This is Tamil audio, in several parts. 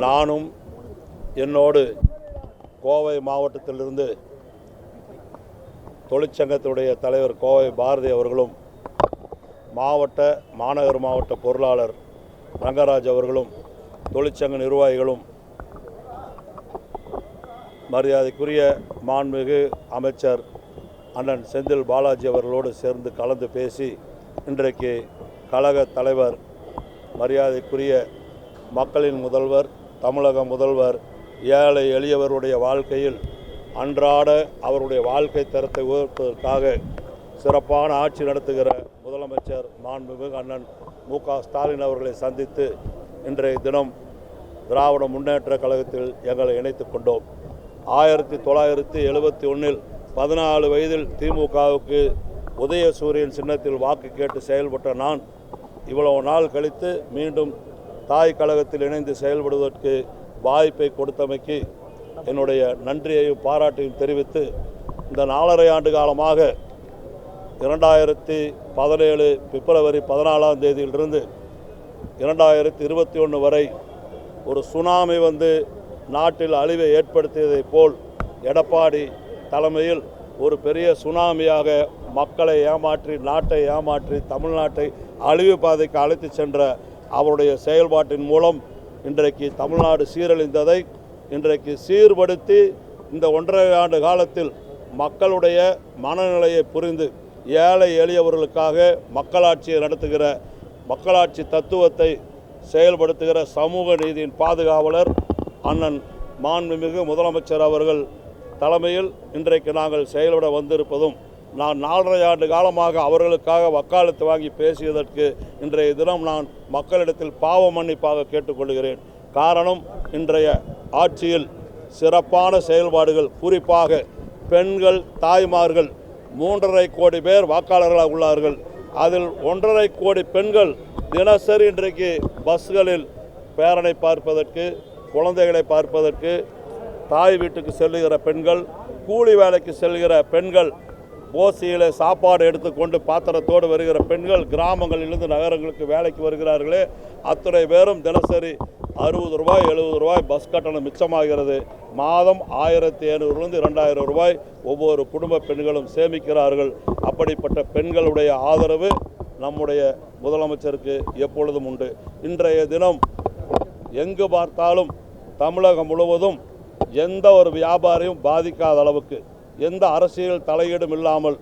நானும் என்னோடு கோவை மாவட்டத்திலிருந்து தொழிற்சங்கத்துடைய தலைவர் கோவை பாரதி அவர்களும் மாவட்ட மாநகர் மாவட்ட பொருளாளர் ரங்கராஜ் அவர்களும் தொழிற்சங்க நிர்வாகிகளும் மரியாதைக்குரிய மாண்புமிகு அமைச்சர் அண்ணன் செந்தில் பாலாஜி அவர்களோடு சேர்ந்து கலந்து பேசி இன்றைக்கு கழக தலைவர் மரியாதைக்குரிய மக்களின் முதல்வர் தமிழக முதல்வர் ஏழை எளியவருடைய வாழ்க்கையில் அன்றாட அவருடைய வாழ்க்கை தரத்தை உயர்த்துவதற்காக சிறப்பான ஆட்சி நடத்துகிற முதலமைச்சர் மாண்புமிகு அண்ணன் மு க ஸ்டாலின் அவர்களை சந்தித்து இன்றைய தினம் திராவிட முன்னேற்ற கழகத்தில் எங்களை இணைத்துக் கொண்டோம். ஆயிரத்தி தொள்ளாயிரத்தி எழுபத்தி ஒன்றில் பதினாலு வயதில் திமுகவுக்கு உதயசூரியன் சின்னத்தில் வாக்கு கேட்டு செயல்பட்ட நான் இவ்வளவு நாள் கழித்து மீண்டும் தாய் கழகத்தில் இணைந்து செயல்படுவதற்கு வாய்ப்பை கொடுத்தமைக்கு என்னுடைய நன்றியையும் பாராட்டையும் தெரிவித்து இந்த நாலரை ஆண்டு காலமாக இரண்டாயிரத்தி பதினேழு பிப்ரவரி பதினாலாம் தேதியிலிருந்து இரண்டாயிரத்தி இருபத்தி ஒன்று வரை ஒரு சுனாமி வந்து நாட்டில் அழிவை ஏற்படுத்தியதைப் போல் எடப்பாடி தலைமையில் ஒரு பெரிய சுனாமியாக மக்களை ஏமாற்றி நாட்டை ஏமாற்றி தமிழ்நாட்டை அழிவு பாதைக்கு அழைத்து சென்ற அவருடைய செயல்பாட்டின் மூலம் இன்றைக்கு தமிழ்நாடு சீரழிந்ததை இன்றைக்கு சீர்படுத்தி இந்த ஒன்றரை ஆண்டு காலத்தில் மக்களுடைய மனநிலையை புரிந்து ஏழை எளியவர்களுக்காக மக்களாட்சியை நடத்துகிற மக்களாட்சி தத்துவத்தை செயல்படுத்துகிற சமூக நீதியின் பாதுகாவலர் அண்ணன் மாண்புமிகு முதலமைச்சர் அவர்கள் தலைமையில் இன்றைக்கு நாங்கள் செயல்பட வந்திருப்பதும் நான் நாலரை ஆண்டு காலமாக அவர்களுக்காக வக்காலத்து வாங்கி பேசியதற்கு இன்றைய தினம் நான் மக்களிடத்தில் பாவ மன்னிப்பாக கேட்டுக்கொள்கிறேன். காரணம் இன்றைய ஆட்சியில் சிறப்பான செயல்பாடுகள் குறிப்பாக பெண்கள் தாய்மார்கள் மூன்றரை கோடி பேர் வாக்காளர்களாக உள்ளார்கள். அதில் ஒன்றரை கோடி பெண்கள் தினசரி இன்றைக்கு பஸ்களில் பேரனை பார்ப்பதற்கு குழந்தைகளை பார்ப்பதற்கு தாய் வீட்டுக்கு செல்லுகிற பெண்கள் கூலி வேலைக்கு செல்கிற பெண்கள் ஓசியில் சாப்பாடு எடுத்துக்கொண்டு பாத்திரத்தோடு வருகிற பெண்கள் கிராமங்களிலிருந்து நகரங்களுக்கு வேலைக்கு வருகிறார்களே. அத்தனை பேரும் தினசரி அறுபது ரூபாய் எழுபது ரூபாய் பஸ் கட்டணம் மிச்சமாகிறது. மாதம் ஆயிரத்தி ஐநூறுலேருந்து இரண்டாயிரம் ரூபாய் ஒவ்வொரு குடும்ப பெண்களும் சேமிக்கிறார்கள். அப்படிப்பட்ட பெண்களுடைய ஆதரவு நம்முடைய முதலமைச்சருக்கு எப்பொழுதும் உண்டு. இன்றைய தினம் எங்கு பார்த்தாலும் தமிழகம் முழுவதும் எந்த ஒரு வியாபாரியும் பாதிக்காத அளவுக்கு எந்த அரசியல் தலையீடும் இல்லாமல்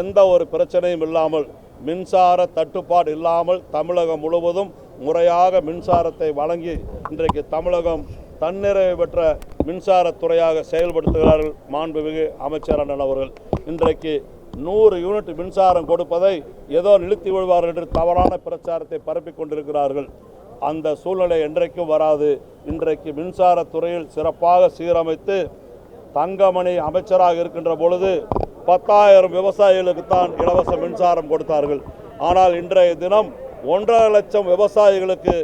எந்த ஒரு பிரச்சனையும் இல்லாமல் மின்சார தட்டுப்பாடு இல்லாமல் தமிழகம் முழுவதும் முறையாக மின்சாரத்தை வழங்கி இன்றைக்கு தமிழகம் தன்னிறைவு பெற்ற மின்சாரத்துறையாக செயல்படுத்துகிறார்கள் மாண்புமிகு அமைச்சர் அண்ணன் அவர்கள். இன்றைக்கு நூறு யூனிட் மின்சாரம் கொடுப்பதை ஏதோ நிறுத்தி விடுவார்கள் என்று தவறான பிரச்சாரத்தை பரப்பிக் கொண்டிருக்கிறார்கள். அந்த சூழ்நிலை என்றைக்கும் வராது. இன்றைக்கு மின்சாரத்துறையில் சிறப்பாக சீரமைத்து தங்கமணி அமைச்சராக இருக்கின்ற பொழுது பத்தாயிரம் விவசாயிகளுக்கு தான் இலவச மின்சாரம் கொடுத்தார்கள். ஆனால் இன்றைய தினம் ஒன்றரை லட்சம் விவசாயிகளுக்கு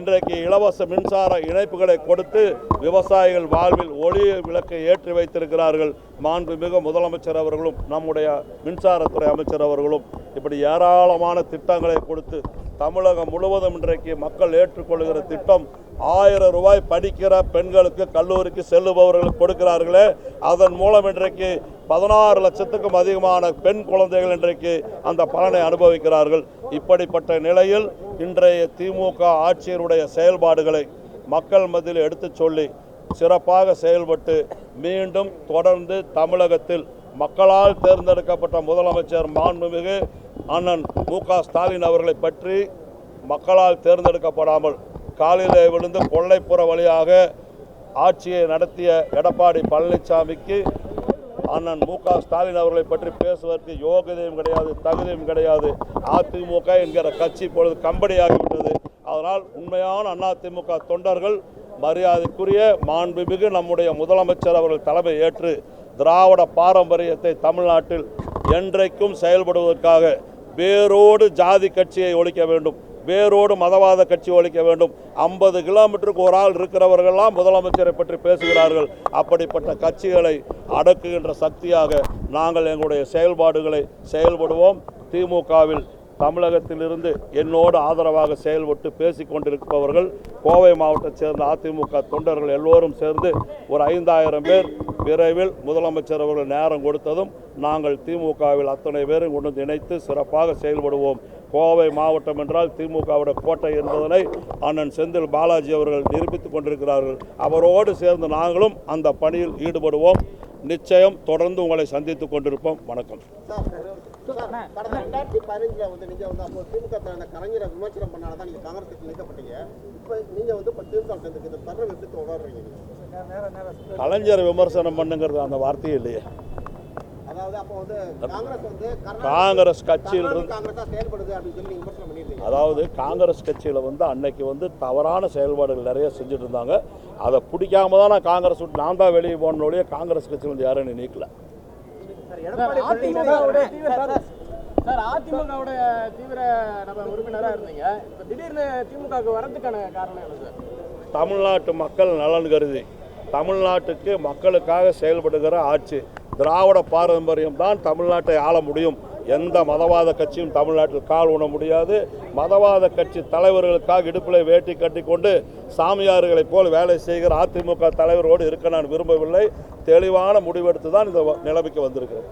இன்றைக்கு இலவச மின்சார இணைப்புகளை கொடுத்து விவசாயிகள் வாழ்வில் ஒளி விளக்கை ஏற்றி வைத்திருக்கிறார்கள். மாண்புமிகு முதலமைச்சர் அவர்களும் நம்முடைய மின்சாரத்துறை அமைச்சர் அவர்களும். இப்படி ஏராளமான திட்டங்களை கொடுத்து தமிழகம் முழுவதும் இன்றைக்கு மக்கள் ஏற்றுக்கொள்கிற திட்டம் ஆயிரம் ரூபாய் படிக்கிற பெண்களுக்கு கல்லூரிக்கு செல்லுபவர்களுக்கு கொடுக்கிறார்களே. அதன் மூலம் இன்றைக்கு பதினாறு லட்சத்துக்கும் அதிகமான பெண் குழந்தைகள் இன்றைக்கு அந்த பலனை அனுபவிக்கிறார்கள். இப்படிப்பட்ட நிலையில் இன்றைய திமுக ஆட்சியருடைய செயல்பாடுகளை மக்கள் மத்தியில் எடுத்துச் சொல்லி சிறப்பாக செயல்பட்டு மீண்டும் தொடர்ந்து தமிழகத்தில் மக்களால் தேர்ந்தெடுக்கப்பட்ட முதலமைச்சர் மாண்புமிகு அண்ணன் மு க ஸ்டாலின் அவர்களை பற்றி மக்களால் தேர்ந்தெடுக்கப்படாமல் காலையில் விழுந்து கொள்ளைப்புற வழியாக ஆட்சியை நடத்திய எடப்பாடி பழனிசாமிக்கு அண்ணன் மு க. ஸ்டாலின் அவர்களை பற்றி பேசுவதற்கு யோகதையும் கிடையாது தகுதியும் கிடையாது. அதிமுக என்கிற கட்சி இப்பொழுது கம்பெனியாகிவிட்டது அதனால் உண்மையான அதிமுக தொண்டர்கள் மரியாதைக்குரிய மாண்புமிகு நம்முடைய முதலமைச்சர் அவர்கள் தலைமை ஏற்று திராவிட பாரம்பரியத்தை தமிழ்நாட்டில் என்றைக்கும் செயல்படுவதற்காக வேரோடு ஜாதி கட்சியை ஒழிக்க வேண்டும். வேரோடு மதவாத கட்சி ஒழிக்க வேண்டும். ஐம்பது கிலோமீட்டருக்கு ஒரு ஆள் இருக்கிறவர்கள்லாம் முதலமைச்சரை பற்றி பேசுகிறார்கள். அப்படிப்பட்ட கட்சிகளை அடக்குகின்ற சக்தியாக நாங்கள் எங்களுடைய செயல்பாடுகளை செயல்படுவோம். திமுகவில் தமிழகத்திலிருந்து என்னோடு ஆதரவாக செயல்பட்டு பேசிக்கொண்டிருப்பவர்கள் கோவை மாவட்டத்தை சேர்ந்த அதிமுக தொண்டர்கள் எல்லோரும் சேர்ந்து ஒரு ஐந்தாயிரம் பேர் விரைவில் முதலமைச்சர் அவர்கள் நேரம் கொடுத்ததும் நாங்கள் திமுகவில் அத்தனை பேரும் கொண்டு வந்து இணைத்து சிறப்பாக செயல்படுவோம். கோவை மாவட்டம் என்றால் திமுகவோட கோட்டை என்பதனை அண்ணன் செந்தில் பாலாஜி அவர்கள் நிரூபித்துக் கொண்டிருக்கிறார்கள். அவரோடு சேர்ந்து நாங்களும் அந்த பணியில் ஈடுபடுவோம். நிச்சயம் தொடர்ந்து உங்களை சந்தித்துக் கொண்டிருப்போம். வணக்கம். கடந்த ரெண்டாயிரத்தி பதினஞ்சுல வந்து நீங்க வந்து அப்போ திமுக தலைவர் கலைஞரை விமர்சனம் பண்ணால தான் நீங்க காங்கிரஸ் கட்சியில் இணைக்கப்பட்டீங்க இப்போ நீங்க வந்து இப்போ திமுக சேர்ந்துருக்கு இந்த தருணம் எப்படி தொடர்றீங்க? கலைஞர் விமர்சனம் பண்ணுங்கிறது அந்த வார்த்தையே இல்லையே. காங்கிரஸ் வந்து கர்நாடக- காங்கிரஸ் கட்சியில் கர்நாடக இருந்து காங்கிரஸா செயல்படுது அப்படின்னு சொல்லி நீங்க விமர்சனம் பண்ணியிருந்தீங்க. அதாவது காங்கிரஸ் கட்சியில் வந்து அன்னைக்கு வந்து தவறான செயல்பாடுகள் நிறைய செஞ்சுட்டு இருந்தாங்க. அதை பிடிக்காம தான் நான் காங்கிரஸ் விட்டு நான் தான் வெளியே போன ஒழிய காங்கிரஸ் கட்சியில் வந்து யாரும் என்னை நீக்கல. சார் அதிமுகவோட தீவிர நம்ம உறுப்பினரா இருந்தீங்க. இப்ப திடீர்னு திமுகவுக்கு வரதுக்கான காரணம் என்ன சார்? தமிழ்நாட்டு மக்கள் நலன் கருதி தமிழ்நாட்டுக்கு மக்களுக்காக செயல்படுகிற ஆட்சி. திராவிட பாரம்பரியம் தான் தமிழ்நாட்டை ஆள முடியும். எந்த மதவாத கட்சியும் தமிழ்நாட்டில் கால் ஊன முடியாது. மதவாத கட்சி தலைவர்களுக்காக இடுப்பில் வேட்டி கட்டிக்கொண்டு சாமியார்களைப் போல் வேலை செய்கிற அதிமுக தலைவரோடு இருக்க நான் விரும்பவில்லை. தெளிவான முடிவெடுத்து தான் இந்த நிலைமைக்கு வந்திருக்கிறேன்.